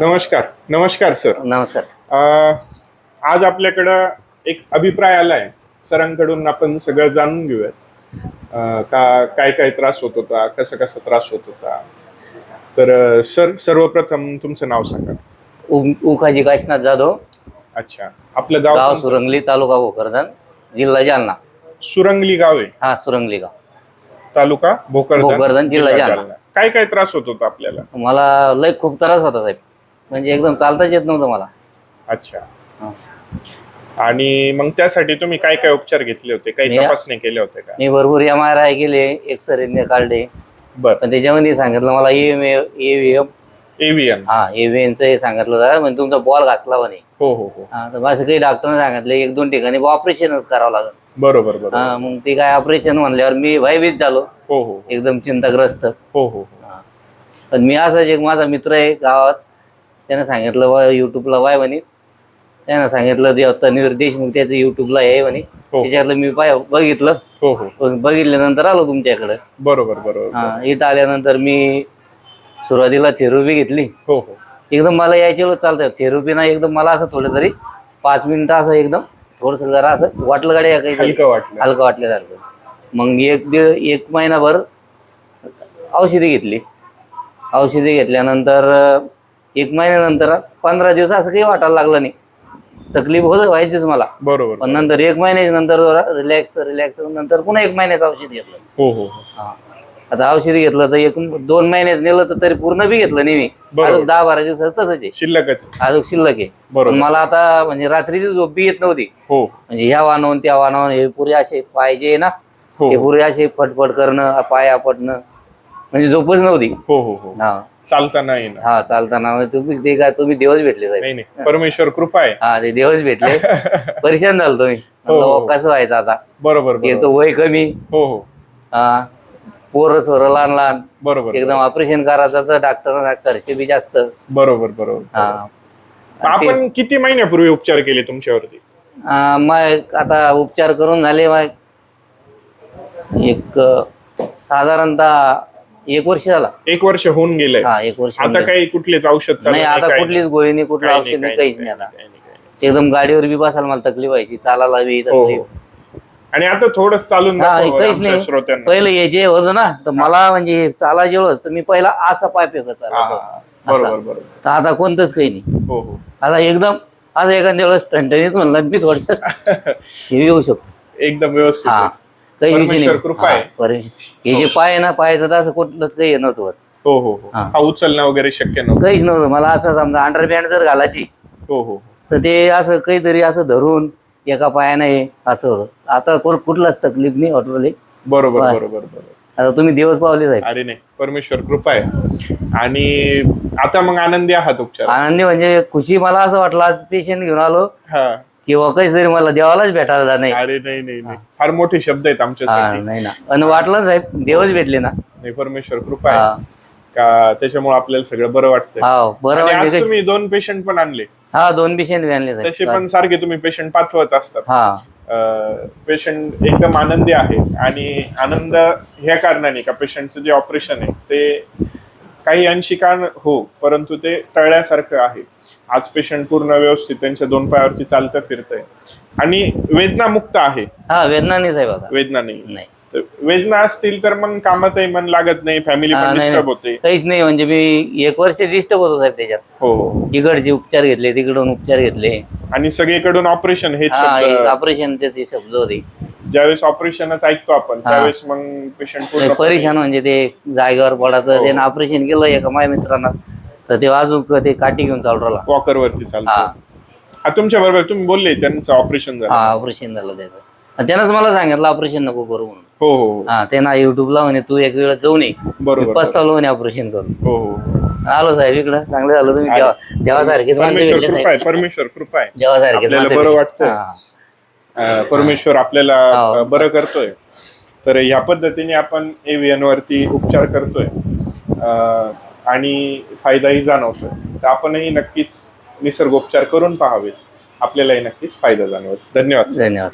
नमस्कार. नमस्कार सर नमस्कार अ, आज आपल्याकडं एक अभिप्राय आलाय. सरांकडून आपण सगळं जाणून घेऊयात. अ, का काय काय त्रास होत होता कसं कसं त्रास होत होता? तर अ, सर सर्वप्रथम तुमचं नाव सांगा. उ- उखाजी काशीनाथ जाधव. अच्छा. आपलं गाव गाव? सुरंगली तालुका भोकरदन जिल्हा जालना. सुरंगली गाव आहे? हा सुरंगली गाव. तालुका भोकरदन भोकरदन, जिल्हा जालना. काय काय त्रास होत होता आपल्याला? मला लय खूप त्रास होता साहेब. म्हणजे एकदम चालताच येत नव्हतं मला. अच्छा. हा. आणि मग त्यासाठी तुम्ही काय काय उपचार घेतले होते? काही मी- तपासणी केल्या होत्या का? मी भरपूर एम आर आय केले एक्सरे काढले. बर. पण त्याच्यामध्ये सांगितलं मला एम एव्हीएम एव्हीएन हा एव्हीएमचं हे सांगितलं जरा म्हणजे तुमचा बॉल घासला म्हणे. हो हो हो. हा तर असं काही डॉक्टरने सांगितलं एक दोन ठिकाणी ऑपरेशनच करावं लागेल. बरोबर बरोबर. हा मग ते काय ऑपरेशन म्हणल्यावर मी भयभीत झालो. हो हो. एकदम चिंताग्रस्त. हो हो हो. हा. पण मी असाच एक माझा मित्र आहे गावात. त्यानं सांगितलं वा युट्यूबला वाय म्हणे. त्यानं सांगितलं तन्वीर देशमुख त्याचं युट्यूबला आहे म्हणे. हो. त्याच्यातलं मी पाय बघितलं. हो हो. बघ- बघितल्यानंतर आलो तुमच्याकडे. बरोबर बरोबर. हा इथं आल्यानंतर मी सुरुवातीला थेरपी घेतली. हो हो. एकदम मला यायचे चालतं थेरपी ना एकदम मला असं थोडं तरी पाच मिनिटं असं एकदम थोडंसं जरा असं वाटलं गाड्या काही हलकं वाटलं. हलकं वाटल्यासारखं. मग एक दीड एक महिनाभर औषधी घेतली. औषधी घेतल्यानंतर एक महिन्यानंतर पंधरा दिवस असं काही वाटायला लागलं नाही तकलीफ होत व्हायचीच मला बरोबर पण नंतर एक महिन्याच्या नंतर रिलॅक्स रिलॅक्स नंतर पुन्हा एक महिन्याचं औषध घेतलं हो हो हो. हा. आता औषधी घेतलं तर एक दोन महिन्याच नेलं तर तरी पूर्ण बी घेतलं नाही मी बरोबर. अजून दहा बारा दिवसाच तसंच आहे शिल्लकच अजून शिल्लक आहे बरोबर. पण मला आता म्हणजे रात्रीची झोप बी येत नव्हती हो म्हणजे ह्या वानवून त्या वानवून हे पुरे असे पाहिजे ना हो. ते पुरे असे फटफट करणं पाय आपटणं म्हणजे झोपच नव्हती. हो हो हो. हा. चालता येईना हा चालताना. मग तुम्ही ते काय तुम्ही देवच भेटले साहेब. नाही नाही. परमेश्वर कृपा आहे. हा ते देवच भेटले. परेशान झालो तुम्ही. हो. अहो, कसं व्हायचं आता? बरोबर एक बरोबर. तर वय कमी. हो हो. हा. पोरं सोरं लहान लहान. बरोबर एकदम ऑपरेशन करायचं तर डॉक्टरांना खर्च बी जास्त. बरोबर बरोबर हा. आपण किती महिन्यापूर्वी उपचार केले तुमच्यावरती? आ, मग आता उपचार करून झाले मग एक अ, साधारणतः एक वर्ष झाला. एक वर्ष होऊन गेलंय. हा एक वर्ष आता काही कुठलेच औषध चालू नाही आता काही कुठलीच गोळी नाही कुठलं काही औषध नाही, नाही काही काहीच नाही आता. काही नाही, काही नाही. एकदम गाडीवर बी बसायला मला तकलीफ व्हायची चालायला बी हो तकलीफ. हो आणि आता थोडंच चालून हा दाखवा काहीच आमच्या नाही. श्रोत्यांना. पहिलं हे जे होतं ना तर मला म्हणजे चालायचे वेळेस तर मी पहिला असा पाय फेकत चालायचो हा. बरोबर तर आता कोणतंच काही नाही. हो हो. आता एकदम असं एखाद्या वेळेस टणटणीत म्हणलं मी थोडस हे येऊ शकतो. एकदम व्यवस्थित हा. आहे. काही विषय परमेश्वर नाही. कृपा आहे. हा, परमेश्वर. हे जे पाय आहे ना पायाचं तर असं कुठलंच काही हे नव्हतं होत. हो हो हो. हा. हा उचलणं वगैरे शक्य नव्हतं. काहीच नव्हतं. मला असं समजा अंडरपॅन्ट जर घालायची हो हो. तर ते असं काहीतरी असं धरून एका पायाने हे असं होतं. आता कुठलाच तकलीफ नाही ऑटोली बरोबर बस. बरोबर बरोबर. आता तुम्ही दिवस पावले साहेब. अरे नाही परमेश्वर कृपा आहे. आणि आता मग आनंदी आहात उपचार आनंदी म्हणजे खुशी मला असं वाटलं आज पेशंट घेऊन आलो. हा. किंवा काहीतरी मला देवालाच भेटायला नाही. अरे नाही नाही नाही. फार मोठे शब्द आहेत आमच्यासाठी. नाही ना. आणि वाटलं साहेब देवच भेटले ना. नाही परमेश्वर कृपा आहे. का त्याच्यामुळे आपल्याला सगळं बरं वाटतंय. हा बरं आणि आज कशी- तुम्ही दोन पेशंट पण आणले. हा दोन पेशंट आणले तसे पण सारखे तुम्ही पेशंट पाठवत असतात. हा. पेशंट एकदम आनंदी आहे आणि आनंद ह्या कारणाने का पेशंटचं जे ऑपरेशन आहे ते काही अंशी का हो परंतु ते टळण्यासारखं आहे. आज पेशंट पूर्ण व्यवस्थित त्यांच्या दोन पायावरती चालतं फिरतंय. आणि वेदनामुक्त आहे. हा वेदना नाही साहेब आता. वेदना नाही. नाही. तर वेदना असतील तर मग कामातही मन लागत नाही फॅमिली हा, पण नाही, डिस्टर्ब नाही. होते. काहीच नाही म्हणजे मी एक वर्ष डिस्टर्ब होतो साहेब त्याच्यात. हो. इकडचे उपचार घेतले तिकडून उपचार घेतले. आणि सगळीकडून ऑपरेशन हेच हा शब्द ऑपरेशनचे शब्द होते. ज्यावेळेस ऑपरेशनच ऐकतो आपण हा. त्यावेळेस मग पेशंट पूर्ण परेशान म्हणजे ते जागेवर पडायचं त्यानं ऑपरेशन केलं एका माझ्या मित्रांना. तर ते अजून ते काठी घेऊन चालू राहिला. वॉकर वरती चालतो. हा. हा तुमच्या बरोबर तुम्ही बोलले त्यांचं ऑपरेशन झालं. हा ऑपरेशन झालं त्याचं. आणि त्यानंच मला सांगितलं ऑपरेशन नको करू म्हणून. हो हो हो. हा ते ना युट्यूबला म्हणे तू एक वेळ जाऊ नये बरोबर पस्तावलं म्हणे ऑपरेशन करून. हो हो. आलो साहेब इकडं. चांगलं झालं तुम्ही. देवा देवासारखेच माणसं परमेश्वर भेटले कृपा आहे साहेब. परमेश्वर कृपा आहे देवासारखेच आपल्याला माणसं बरं भेटले. हा. अं, परमेश्वर आपल्याला. अं, बरं करतोय. तर ह्या पद्धतीने आपण एव्हीएन वरती उपचार करतोय. अं, आणि फायदाही जाणवतोय. तर आपणही नक्कीच निसर्गोपचार करून पाहावेत आपल्यालाही नक्कीच फायदा जाणवेल. धन्यवाद. धन्यवाद.